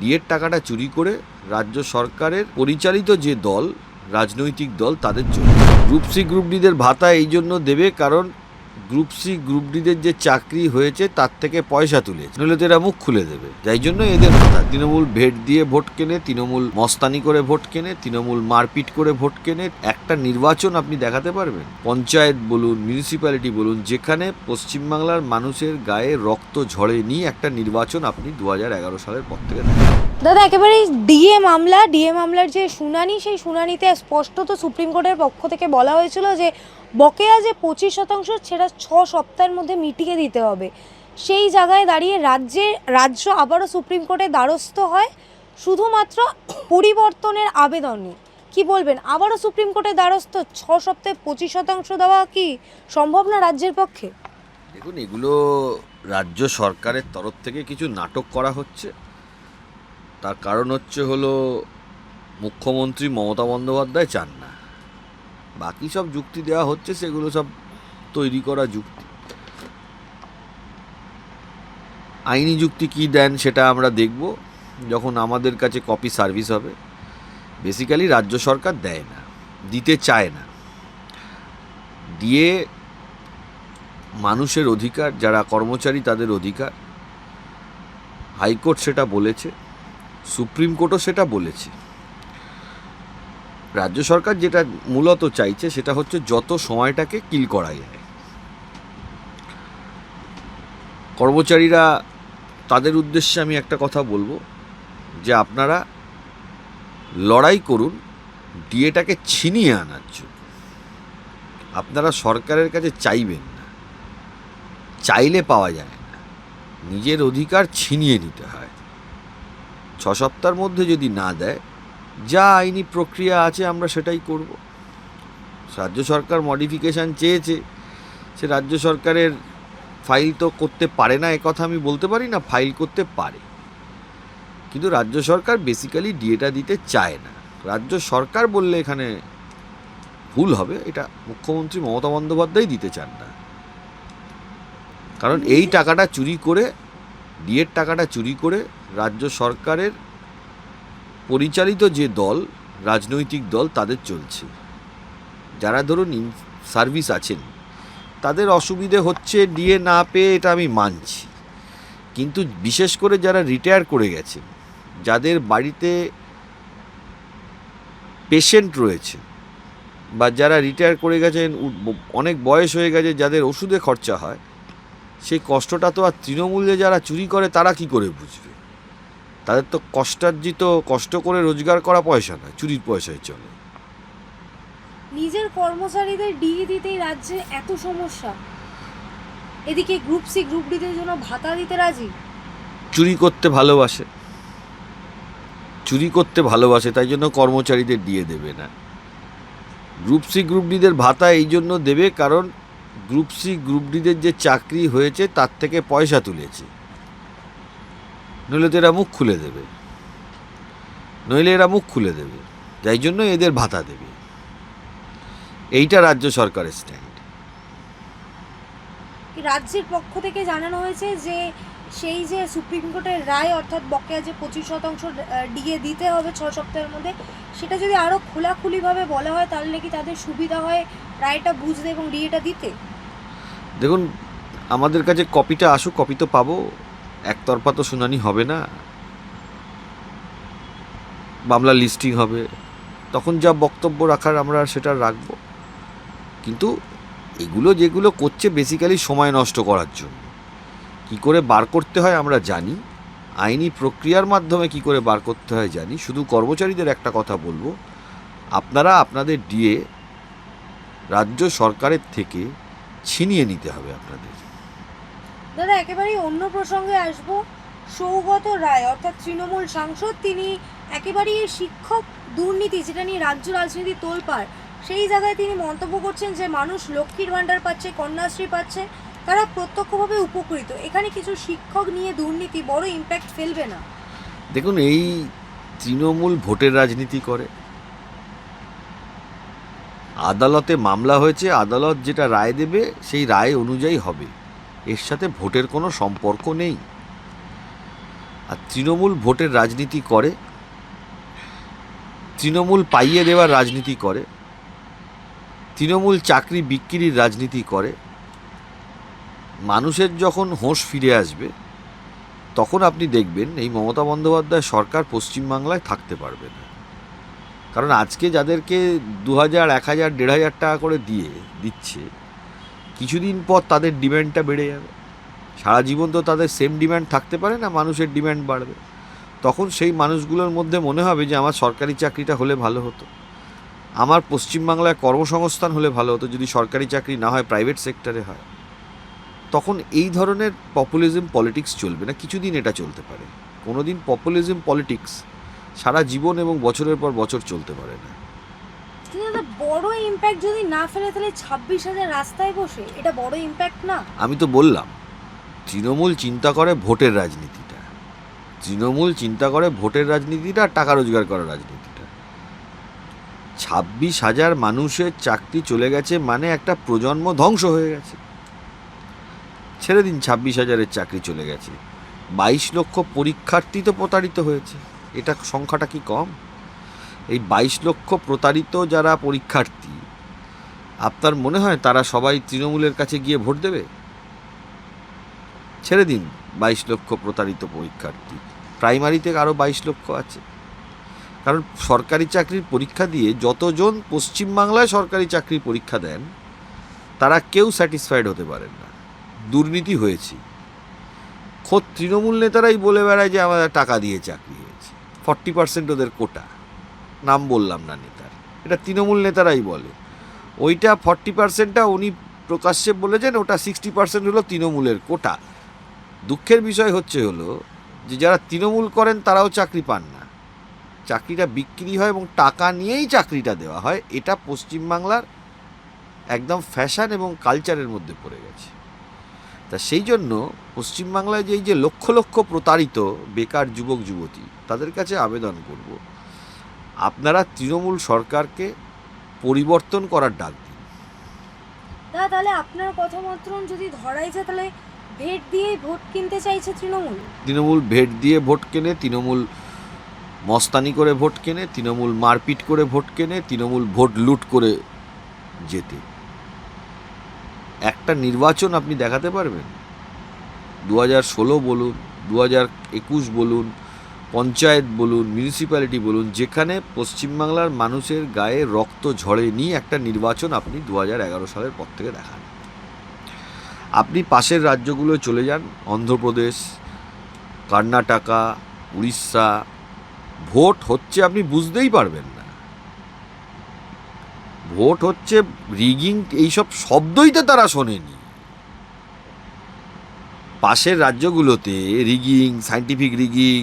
ডিএর টাকাটা চুরি করে রাজ্য সরকারের পরিচালিত যে দল, রাজনৈতিক দল, তাদের জন্য। গ্রুপ সি, গ্রুপ ডিদের ভাতা এই জন্য দেবে কারণ গ্রুপ সি, গ্রুপ ডিদের যে চাকরি হয়েছে, তার থেকে পয়সা তুলেছে নইলে তো এরা মুখ খুলে দেবে। যাই জন্য এদের কথা। তৃণমূল ভেট দিয়ে ভোট কেনে, তৃণমূল মস্তানি করে ভোট কেনে, তৃণমূল মারপিট করে ভোট কেনে, একটা নির্বাচন আপনি দেখাতে পারবেন। পঞ্চায়েত বলুন মিউনিসিপ্যালিটি বলুন, যেখানে পশ্চিমবাংলার মানুষের গায়ে রক্ত ঝরেনি একটা নির্বাচন আপনি দু হাজার এগারো সালের পর থেকে দাদা একেবারে ডিএ মামলা, ডিএ মামলার যে শুনানি, সেই শুনানিতে স্পষ্টত সুপ্রিম কোর্টের পক্ষ থেকে বলা হয়েছিল যে বকেয়া যে পঁচিশ শতাংশ, সেটা ছ সপ্তাহের মধ্যে মিটিয়ে দিতে হবে। সেই জায়গায় দাঁড়িয়ে রাজ্যে রাজ্য আবারও সুপ্রিম কোর্টের দ্বারস্থ হয়। শুধুমাত্র পরিবর্তনের আবেদনে কি বলবেন? আবারও সুপ্রিম কোর্টের দ্বারস্থ, ছ সপ্তাহে পঁচিশ শতাংশ দেওয়া কি সম্ভব না রাজ্যের পক্ষে? দেখুন, এগুলো রাজ্য সরকারের তরফ থেকে কিছু নাটক করা হচ্ছে। তার কারণ হচ্ছে হলো, মুখ্যমন্ত্রী মমতা বন্দ্যোপাধ্যায় চান। বাকি সব যুক্তি দেওয়া হচ্ছে, সেগুলো সব তৈরি করা যুক্তি। আইনি যুক্তি কী দেন সেটা আমরা দেখব, যখন আমাদের কাছে কপি সার্ভিস হবে। বেসিক্যালি রাজ্য সরকার দেয় না, দিতে চায় না। দিয়ে মানুষের অধিকার, যারা কর্মচারী তাদের অধিকার। হাইকোর্ট সেটা বলেছে, সুপ্রিম কোর্টও সেটা বলেছে। রাজ্য সরকার যেটা মূলত চাইছে সেটা হচ্ছে যত সময়টাকে কিল করা যায় কর্মচারীরা, তাদের উদ্দেশ্যে আমি একটা কথা বলব, যে আপনারা লড়াই করুন, ডিএটাকে ছিনিয়ে আনার জন্য। আপনারা সরকারের কাছে চাইবেন না। চাইলে পাওয়া যায় না। নিজের অধিকার ছিনিয়ে নিতে হয়। ছ সপ্তাহের মধ্যে যদি না দেয় যা আইনি প্রক্রিয়া আছে আমরা সেটাই করব। রাজ্য সরকার মডিফিকেশান চেয়েছে, সে রাজ্য সরকারের ফাইল তো করতে পারে না কথা আমি বলতে পারি না ফাইল করতে পারে। কিন্তু রাজ্য সরকার বেসিক্যালি ডিএটা দিতে চায় না। রাজ্য সরকার বললে এখানে ভুল হবে, এটা মুখ্যমন্ত্রী মমতা বন্দ্যোপাধ্যায় দিতে চান না। কারণ এই টাকাটা চুরি করে ডিএর টাকাটা চুরি করে রাজ্য সরকারের পরিচালিত যে দল, রাজনৈতিক দল তাদের চলছে। যারা ধরুন সার্ভিস আছেন, তাদের অসুবিধে হচ্ছে ডিএ না পেয়ে এটা আমি মানছি। কিন্তু বিশেষ করে যারা রিটায়ার করে গেছেন, যাদের বাড়িতে পেশেন্ট রয়েছে বা যারা রিটায়ার করে গেছেন অনেক বয়স হয়ে গেছে, যাদের ওষুধে খরচা হয়, সেই কষ্টটা তো আর তৃণমূলে যারা চুরি করে তারা কি করে বুঝবে? তাদের তো কষ্টার্জিত কষ্ট করে রোজগার করা পয়সা না চুরির পয়সায় চলে নিজের কর্মচারীদের ডিএ দিতেই রাজ্যে এত সমস্যা। এদিকে গ্রুপ সি গ্রুপ ডিদের জন্য ভাতা দিতে রাজি? চুরি করতে ভালোবাসে। চুরি করতে ভালোবাসে তাই জন্য কর্মচারীদের দিয়ে দেবে না। গ্রুপ সি গ্রুপ ডিদের ভাতা এই জন্য দেবে কারণ গ্রুপ সি গ্রুপ ডিদের যে চাকরি হয়েছে তার থেকে পয়সা তুলেছে। নইলে তো এরা মুখ খুলে দেবে। নইলে এরা মুখ খুলে দেবে। যাই জন্য এদের ভাতা দেবে। এইটা রাজ্য সরকারের স্ট্যান্ড রাজ্যের পক্ষ থেকে জানানো হয়েছে যে সেই যে সুপ্রিম কোর্টের রায় অর্থাৎ বকেয়া যে পঁচিশ শতাংশ ডিএ দিতে হবে ছ সপ্তাহের মধ্যে সেটা যদি আরও খোলাখুলিভাবে বলা হয় তাহলে কি তাদের সুবিধা হয় রায়টা বুঝতে এবং ডিএটা দিতে? দেখুন আমাদের কাছে কপিটা আসুক কপি তো পাবো। একতরফা তো শুনানি হবে না। মামলা লিস্টিং হবে। তখন যা বক্তব্য রাখার আমরা সেটা রাখব। কিন্তু এগুলো যেগুলো করছে বেসিক্যালি সময় নষ্ট করার জন্য। কি করে বার করতে হয় আমরা জানি। আইনি প্রক্রিয়ার মাধ্যমে কি করে বার করতে হয় জানি। শুধু কর্মচারীদের একটা কথা বলব। আপনারা আপনাদের ডিএ রাজ্য সরকারের থেকে ছিনিয়ে নিতে হবে আপনাদের। দাদা, একেবারেই অন্য প্রসঙ্গে আসব। সৌগত রায়, অর্থাৎ তৃণমূল সাংসদ, তিনি একেবারেই শিক্ষক দুর্নীতি, যেটা নিয়ে রাজ্য রাজনীতি তোলপাড়, সেই জায়গায় তিনি মন্তব্য করছেন যে মানুষ লক্ষ্মীর ভাণ্ডার পাচ্ছে, কন্যাশ্রী পাচ্ছে, তারা প্রত্যক্ষভাবে উপকৃত। এখানে কিছু শিক্ষক নিয়ে দুর্নীতি, বড় ইম্প্যাক্ট ফেলবে না। দেখুন, এই তৃণমূল ভোটের রাজনীতি করে। আদালতে মামলা হয়েছে, আদালত যেটা রায় দেবে, সেই রায় অনুযায়ী হবে। এর সাথে ভোটের কোনো সম্পর্ক নেই। আর তৃণমূল ভোটের রাজনীতি করে, তৃণমূল পাইয়ে দেওয়ার রাজনীতি করে, তৃণমূল চাকরি বিক্রির রাজনীতি করে, মানুষের যখন হোঁশ ফিরে আসবে, তখন আপনি দেখবেন এই মমতা বন্দ্যোপাধ্যায় সরকার পশ্চিমবাংলায় থাকতে পারবে না। কারণ আজকে যাদেরকে দু হাজার এক হাজার, দেড় হাজার টাকা করে দিয়ে, দিচ্ছে কিছুদিন পর তাদের ডিম্যান্ডটা বেড়ে যাবে। সারা জীবন তো তাদের সেম ডিম্যান্ড থাকতে পারে না, মানুষের ডিম্যান্ড বাড়বে। তখন সেই মানুষগুলোর মধ্যে মনে হবে যে, আমার সরকারি চাকরিটা হলে ভালো হতো। আমার পশ্চিমবাংলায় কর্মসংস্থান হলে ভালো হতো, যদি সরকারি চাকরি না হয় প্রাইভেট সেক্টরে হয়। তখন এই ধরনের পপুলিজম পলিটিক্স চলবে না, কিছুদিন এটা চলতে পারে। কোনো দিন পপুলিজম পলিটিক্স সারা জীবন এবং বছরের পর বছর চলতে পারে না। দাদা, বড় ইম্প্যাক্ট যদি না ফেলে, তাহলে ছাব্বিশ হাজার রাস্তায় বসে এটা বড় ইম্প্যাক্ট না? আমি তো বললাম, তৃণমূল চিন্তা করে ভোটের রাজনীতিটা। তৃণমূল চিন্তা করে ভোটের রাজনীতিটা আর টাকা রোজগার করার রাজনীতিটা। ছাব্বিশ হাজার মানুষের চাকরি চলে গেছে মানে একটা প্রজন্ম ধ্বংস হয়ে গেছে। ছেড়ে দিন, ছাব্বিশ হাজারের চাকরি চলে গেছে। বাইশ লক্ষ পরীক্ষার্থী তো প্রতারিত হয়েছে। এটা সংখ্যাটা কি কম? এই বাইশ লক্ষ প্রতারিত যারা পরীক্ষার্থী, আপনার মনে হয় তারা সবাই তৃণমূলের কাছে গিয়ে ভোট দেবে? ছেড়ে দিন বাইশ লক্ষ প্রতারিত পরীক্ষার্থী। প্রাইমারিতে আরও বাইশ লক্ষ আছে। কারণ সরকারি চাকরির পরীক্ষা দিয়ে যতজন পশ্চিমবাংলায় সরকারি চাকরির পরীক্ষা দেন, তারা কেউ স্যাটিসফাইড হতে পারেন না। দুর্নীতি হয়েছে। খোদ তৃণমূল নেতারাই বলে বেড়ায় যে, আমাদের টাকা দিয়ে চাকরি হয়েছে। ফর্টি পার্সেন্ট ওদের কোটা। নাম বললাম না নেতার। এটা তৃণমূল নেতারাই বলে। ওইটা ফর্টি পার্সেন্টটা উনি প্রকাশ্যে বলেছেন, ওটা সিক্সটি পার্সেন্ট হলো তৃণমূলের কোটা। দুঃখের বিষয় হচ্ছে হলো যে যারা তৃণমূল করেন তারাও চাকরি পান না। চাকরিটা বিক্রি হয় এবং টাকা নিয়েই চাকরিটা দেওয়া হয়, এটা পশ্চিমবাংলার একদম ফ্যাশন এবং কালচারের মধ্যে পড়ে গেছে। তা সেই জন্য পশ্চিমবাংলায় যে এই যে লক্ষ লক্ষ প্রতারিত বেকার যুবক, যুবতী, তাদের কাছে আবেদন করব। আপনারা তৃণমূল সরকারকে পরিবর্তন করার ডাক দিন। দাদা তাহলে আপনার কথা মতন যদি ধরাই যায় তাহলে ভেট দিয়েই ভোট কিনতে চাইছে তৃণমূল? তৃণমূল ভেট দিয়ে ভোট কেনে তৃণমূল মস্তানি করে ভোট কেনে তৃণমূল মারপিট করে ভোট কেনে তৃণমূল ভোট লুট করে যেতে একটা নির্বাচন আপনি দেখাতে পারবেন? দু হাজার ষোলো বলুন দু হাজার একুশ বলুন পঞ্চায়েত বলুন মিউনিসিপ্যালিটি বলুন, যেখানে পশ্চিমবাংলার মানুষের গায়ে রক্ত ঝড়েনি একটা নির্বাচন আপনি দু হাজার এগারো সালের পর থেকে দেখান। আপনি পাশের রাজ্যগুলো চলে যান, অন্ধ্রপ্রদেশ, কর্ণাটকা, উড়িষ্যা, ভোট হচ্ছে আপনি বুঝতেই পারবেন না। ভোট হচ্ছে রিগিং, এইসব শব্দই তো তারা শোনেনি। পাশের রাজ্যগুলোতে রিগিং, সাইন্টিফিক রিগিং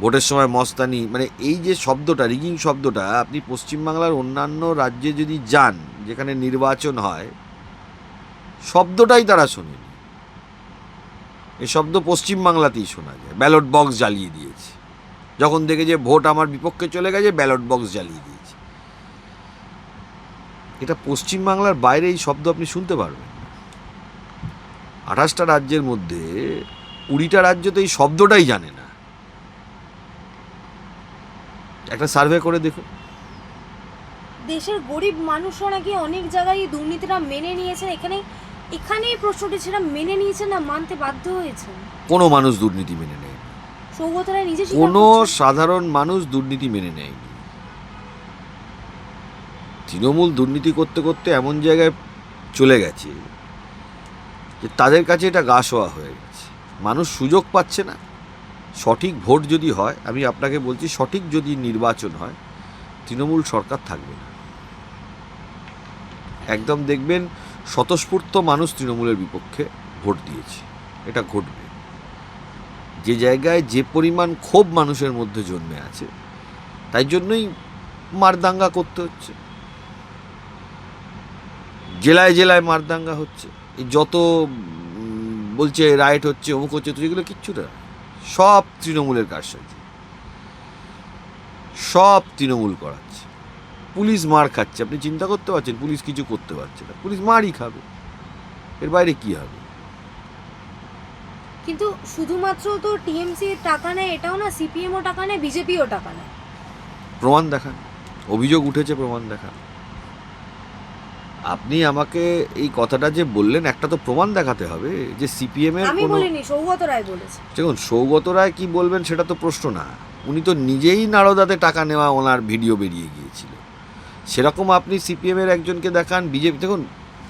ভোটের সময় মস্তানি মানে এই যে শব্দটা, রিগিং শব্দটা, আপনি পশ্চিমবাংলার অন্যান্য রাজ্যে যদি যান, যেখানে নির্বাচন হয়, শব্দটাই তারা শোনেনি। এই শব্দ পশ্চিমবাংলাতেই শোনা যায়। ব্যালট বক্স জ্বালিয়ে দিয়েছে। যখন দেখে যে ভোট আমার বিপক্ষে চলে গেছে, ব্যালট বক্স জ্বালিয়ে দিয়েছে। এটা পশ্চিমবাংলার বাইরে এই শব্দ আপনি শুনতে পারবেন আঠাশটা রাজ্যের মধ্যে কুড়িটা রাজ্য তো এই শব্দটাই জানে না। একটা সার্ভে করে দেখুন। দেশের গরিব মানুষরা নাকি অনেক জায়গায় দুর্নীতিটা মেনে নিয়েছেন। এখানে এখানেই প্রশ্নটি সেটা মেনে নিয়েছেন না মানতে বাধ্য হয়েছেন? কোনো মানুষ দুর্নীতি মেনে নেয় সৌগত রায় নিজে স্বীকার কোনো করছেন। সাধারণ মানুষ দুর্নীতি মেনে নেয়নি। তৃণমূল দুর্নীতি করতে করতে এমন জায়গায় চলে গেছে যে তাদের কাছে এটা গা শোয়া হয়ে গেছে। মানুষ সুযোগ পাচ্ছে না। সঠিক ভোট যদি হয়, আমি আপনাকে বলছি সঠিক যদি নির্বাচন হয়, তৃণমূল সরকার থাকবে না। একদম দেখবেন স্বতঃস্ফূর্ত মানুষ তৃণমূলের বিপক্ষে ভোট দিয়েছে। এটা ঘটবে। যে জায়গায় যে পরিমাণ ক্ষোভ মানুষের মধ্যে জন্মে আছে, তাই জন্যই মারদাঙ্গা করতে হচ্ছে। জেলায় জেলায় মারদাঙ্গা হচ্ছে। যত বলছে রাইট হচ্ছে, অমুক হচ্ছে, তো এগুলো কিচ্ছু না। সব তৃণমূলের কারসাজি। সব তৃণমূল করাচ্ছে। পুলিশ মার খাচ্ছে। আপনি চিন্তা করতে পারছেন পুলিশ কিছু করতে পারছে না। পুলিশ মারই খাবে। এর বাইরে কি হবে? কিন্তু শুধুমাত্র তো টিএমসি টাকা নেয় এটাও না সিপিএমও টাকা নেয় বিজেপিও টাকা নেয়। প্রমাণ দেখান। অভিযোগ উঠেছে প্রমাণ দেখান। আপনি আমাকে এই কথাটা যে বললেন একটা তো প্রমাণ দেখাতে হবে যে সিপিএম এর আমি বলিনি সৌগত রায় বলেছে। দেখুন সৌগত রায় কি বলবেন সেটা তো প্রশ্ন না। উনি তো নিজেই নারদাতে টাকা নেওয়া ওনার ভিডিও বেরিয়ে গিয়েছিল। সেরকম আপনি সিপিএম এর একজনকে দেখান বিজেপি দেখুন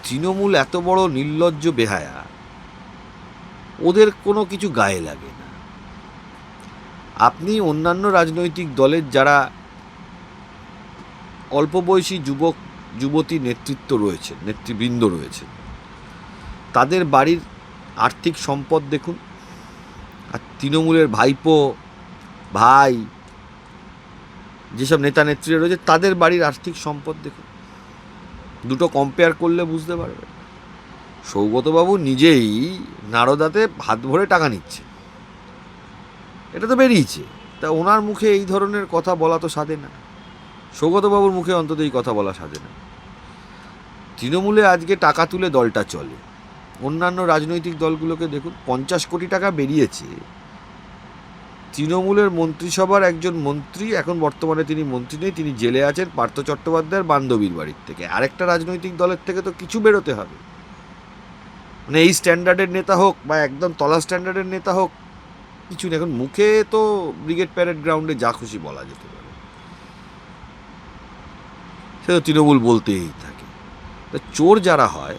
তৃণমূল এত বড় নির্লজ্জ বেহায়া ওদের কোনো কিছু গায়ে লাগে না। আপনি অন্যান্য রাজনৈতিক দলের যারা অল্প বয়সী যুবক যুবতী নেতৃত্ব রয়েছে, নেতৃবৃন্দ রয়েছে। তাদের বাড়ির আর্থিক সম্পদ দেখুন, আর তৃণমূলের ভাইপো, ভাই, যেসব নেতা নেত্রীরা রয়েছে, তাদের বাড়ির আর্থিক সম্পদ দেখুন। দুটো কম্পেয়ার করলে বুঝতে পারবে। সৌগতবাবু নিজেই নারদাতে হাত ভরে টাকা নিচ্ছে। এটা তো বেরিয়েছে। তা ওনার মুখে এই ধরনের কথা বলা তো সাধে না। সৌগতবাবুর মুখে অন্তত এই কথা বলা সাধে না। তৃণমূলে আজকে টাকা তুলে দলটা চলে। অন্যান্য রাজনৈতিক দলগুলোকে দেখুন, পঞ্চাশ কোটি টাকা বেরিয়েছে। তৃণমূলের মন্ত্রিসভার একজন মন্ত্রী, এখন বর্তমানে তিনি মন্ত্রী নেই, তিনি জেলে আছেন পার্থ চট্টোপাধ্যায়ের বান্ধবীর বাড়ির থেকে। আরেকটা রাজনৈতিক দলের থেকে তো কিছু বেরোতে হবে। মানে এই স্ট্যান্ডার্ডের নেতা হোক বা একদম তলা স্ট্যান্ডার্ডের নেতা হোক, কিছু নেই। এখন মুখে তো ব্রিগেড প্যারেড গ্রাউন্ডে যা খুশি বলা যেতে পারে। সে তো তৃণমূল বলতেই থাকে। তা চোর যারা হয়,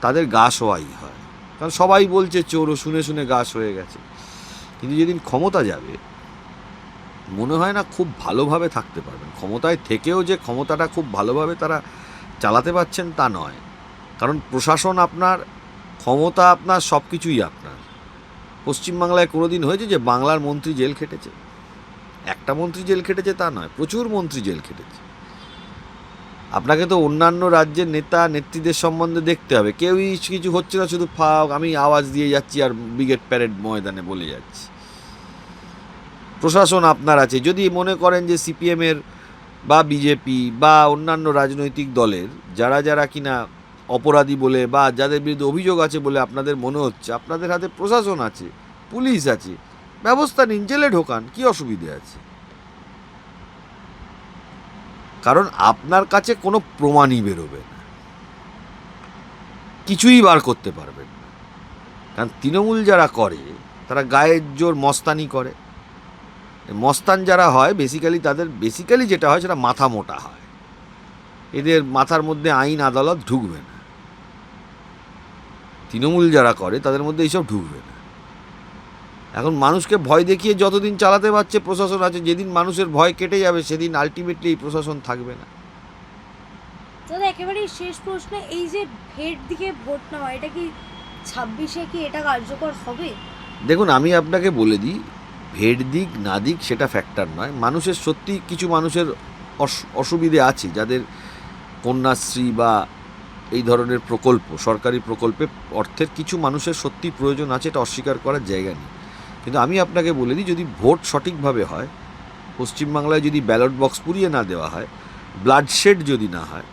তাদের গা শোয়াই হয়। কারণ সবাই বলছে চোর, ও শুনে শুনে গাছ হয়ে গেছে। কিন্তু যেদিন ক্ষমতা যাবে, মনে হয় না খুব ভালোভাবে থাকতে পারবেন। ক্ষমতায় থেকেও যে ক্ষমতাটা খুব ভালোভাবে তারা চালাতে পারছেন তা নয়। কারণ প্রশাসন আপনার, ক্ষমতা আপনার সব কিছুই আপনার। পশ্চিমবাংলায় কোনো দিন হয়েছে যে বাংলার মন্ত্রী জেল খেটেছে? একটা মন্ত্রী জেল খেটেছে তা নয়, প্রচুর মন্ত্রী জেল খেটেছে। আপনাকে তো অন্যান্য রাজ্যের নেতা, নেত্রীদের সম্বন্ধে দেখতে হবে। কেউই কিছু হচ্ছে না, শুধু ফাঁক, আমি আওয়াজ দিয়ে যাচ্ছি আর ব্রিগেড প্যারেড ময়দানে বলে যাচ্ছি। প্রশাসন আপনার আছে। যদি মনে করেন যে সিপিএমের বা বিজেপি বা অন্যান্য রাজনৈতিক দলের যারা যারা কিনা অপরাধী বলে বা যাদের বিরুদ্ধে অভিযোগ আছে বলে আপনাদের মনে হচ্ছে, আপনাদের হাতে প্রশাসন আছে, পুলিশ আছে, ব্যবস্থা নিন, জেলে ঢোকান, কী অসুবিধে আছে? কারণ আপনার কাছে কোনো প্রমাণই বেরোবে না। কিছুই বার করতে পারবেন না। কারণ তৃণমূল যারা করে, তারা গায়ের জোর মস্তানি করে। মস্তান যারা হয় বেসিক্যালি তাদের বেসিক্যালি যেটা হয় সেটা মাথা মোটা হয়। এদের মাথার মধ্যে আইন, আদালত ঢুকবে না। তৃণমূল যারা করে, তাদের মধ্যে এইসব ঢুকবে না। এখন মানুষকে ভয় দেখিয়ে যতদিন চালাতে পারছে প্রশাসন আছে যেদিন মানুষের ভয় কেটে যাবে সেদিন আলটিমেটলি এই প্রশাসন থাকবে না। দাদা একেবারে শেষ প্রশ্ন এই যে ভেট দিকে ভোট নেওয়া এটা কি ছাব্বিশে কি এটা কার্যকর হবে? দেখুন আমি আপনাকে বলে দিই ভেট দিক না দিক সেটা ফ্যাক্টর নয়। মানুষের সত্যি কিছু মানুষের অসুবিধে আছে যাদের কন্যাশ্রী বা এই ধরনের প্রকল্প সরকারি প্রকল্পে অর্থের কিছু মানুষের সত্যি প্রয়োজন আছে এটা অস্বীকার করার জায়গা নেই। কিন্তু আমি আপনাকে বলে দিই যদি ভোট সঠিকভাবে হয়, পশ্চিমবাংলায় যদি ব্যালট বক্স পুড়িয়ে না দেওয়া হয়, ব্লাডশেড যদি না হয়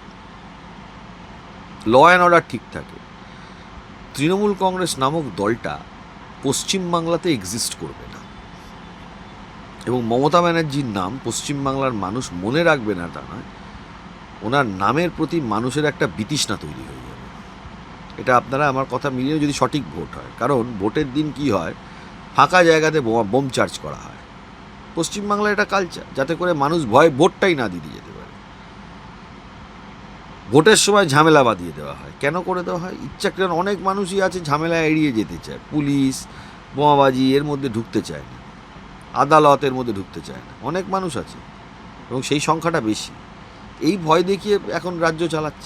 ল অ্যান্ড অর্ডার ঠিক থাকে, তৃণমূল কংগ্রেস নামক দলটা পশ্চিমবাংলাতে এক্সিস্ট করবে না। এবং মমতা ব্যানার্জির নাম পশ্চিমবাংলার মানুষ মনে রাখবে না তা নয়, ওনার নামের প্রতি মানুষের একটা বিতৃষ্ণা তৈরি হয়ে যাবে। এটা আপনারা আমার কথা মিলিয়ে যদি সঠিক ভোট হয়, কারণ ভোটের দিন কি হয় ফাঁকা জায়গাতে বোমা চার্জ করা হয়। পশ্চিমবাংলায় এটা কালচার যাতে করে মানুষ ভয়, ভোটটাই না দিতে যেতে পারে। ভোটের সময় ঝামেলা বাঁধিয়ে দেওয়া হয়। কেন করে দেওয়া হয়? ইচ্ছাকৃত অনেক মানুষই আছে ঝামেলা এড়িয়ে যেতে চায়। পুলিশ, বোমাবাজি এর মধ্যে ঢুকতে চায় না। আদালতের মধ্যে ঢুকতে চায় না। অনেক মানুষ আছে এবং সেই সংখ্যাটা বেশি। এই ভয় দেখিয়ে এখন রাজ্য চালাচ্ছে।